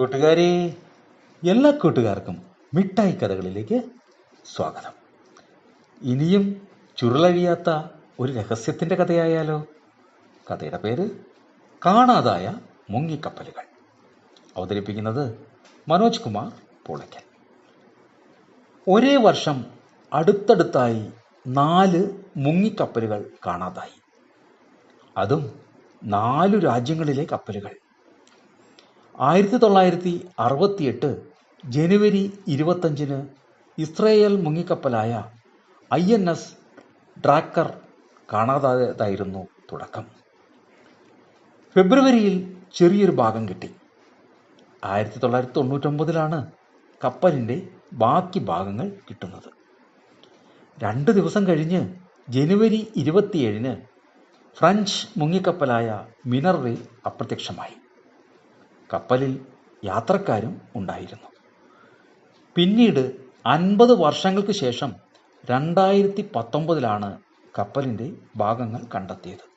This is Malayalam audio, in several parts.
കൂട്ടുകാരെ എല്ലാ കൂട്ടുകാർക്കും മിഠായി കഥകളിലേക്ക് സ്വാഗതം. ഇനിയും ചുരുളഴിയാത്ത ഒരു രഹസ്യത്തിന്റെ കഥയായാലോ? കഥയുടെ പേര് കാണാതായ മുങ്ങിക്കപ്പലുകൾ. അവതരിപ്പിക്കുന്നത് മനോജ് കുമാർ പൂളയ്ക്കൽ. ഒരേ വർഷം അടുത്തടുത്തായി നാല് മുങ്ങിക്കപ്പലുകൾ കാണാതായി. അതും നാലു രാജ്യങ്ങളിലെ കപ്പലുകൾ. ആയിരത്തി തൊള്ളായിരത്തി അറുപത്തിയെട്ട് ജനുവരി ഇരുപത്തഞ്ചിന് ഇസ്രയേൽ മുങ്ങിക്കപ്പലായ ഐ എൻ എസ് ഡ്രാക്കർ കാണാതായതായിരുന്നു തുടക്കം. ഫെബ്രുവരിയിൽ ചെറിയൊരു ഭാഗം കിട്ടി. ആയിരത്തി തൊള്ളായിരത്തി തൊണ്ണൂറ്റൊമ്പതിലാണ് കപ്പലിന്റെ ബാക്കി ഭാഗങ്ങൾ കിട്ടുന്നത്. രണ്ട് ദിവസം കഴിഞ്ഞ് ജനുവരി ഇരുപത്തിയേഴിന് ഫ്രഞ്ച് മുങ്ങിക്കപ്പലായ മിനർവെ അപ്രത്യക്ഷമായി. കപ്പലിൽ യാത്രക്കാരും ഉണ്ടായിരുന്നു. പിന്നീട് അൻപത് വർഷങ്ങൾക്ക് ശേഷം രണ്ടായിരത്തി പത്തൊമ്പതിലാണ് കപ്പലിന്റെ ഭാഗങ്ങൾ കണ്ടെത്തിയത്.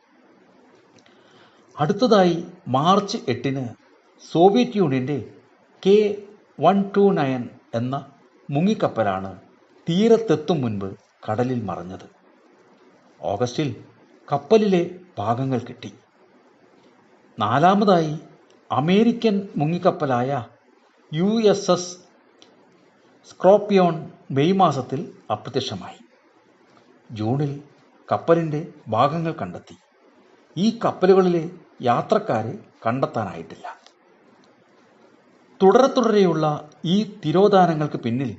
അടുത്തതായി മാർച്ച് എട്ടിന് സോവിയറ്റ് യൂണിയന്റെ കെ വൺ ടു നയൻ എന്ന മുങ്ങിക്കപ്പലാണ് തീരത്തെത്തും മുൻപ് കടലിൽ മറഞ്ഞത്. ഓഗസ്റ്റിൽ കപ്പലിലെ ഭാഗങ്ങൾ കിട്ടി. നാലാമതായി American മുങ്ങിക്കപ്പലായ U S S Scorpion May മാസത്തിൽ അപ്രത്യക്ഷമായി. ജൂണിൽ കപ്പലിന്റെ ഭാഗങ്ങൾ കണ്ടെത്തി. ഈ കപ്പലുകളിലെ യാത്രക്കാരെ കണ്ടെത്താനായിട്ടില്ല. തുടരെ തുടരെയുള്ള ഈ തിരോധാനങ്ങൾക്ക് പിന്നിൽ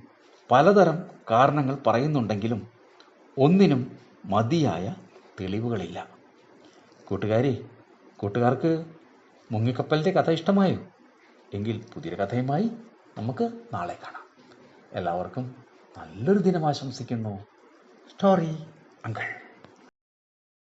പലതരം കാരണങ്ങൾ പറയുന്നുണ്ടെങ്കിലും ഒന്നിനും മതിയായ തെളിവുകളില്ല. കൂട്ടുകാരെ കൂട്ടുകാർക്ക് മുങ്ങിക്കപ്പലിന്റെ കഥ ഇഷ്ടമായോ? എങ്കിൽ പുതിയൊരു കഥയുമായി നമുക്ക് നാളെ കാണാം. എല്ലാവർക്കും നല്ലൊരു ദിനം ആശംസിക്കുന്നു. Story uncle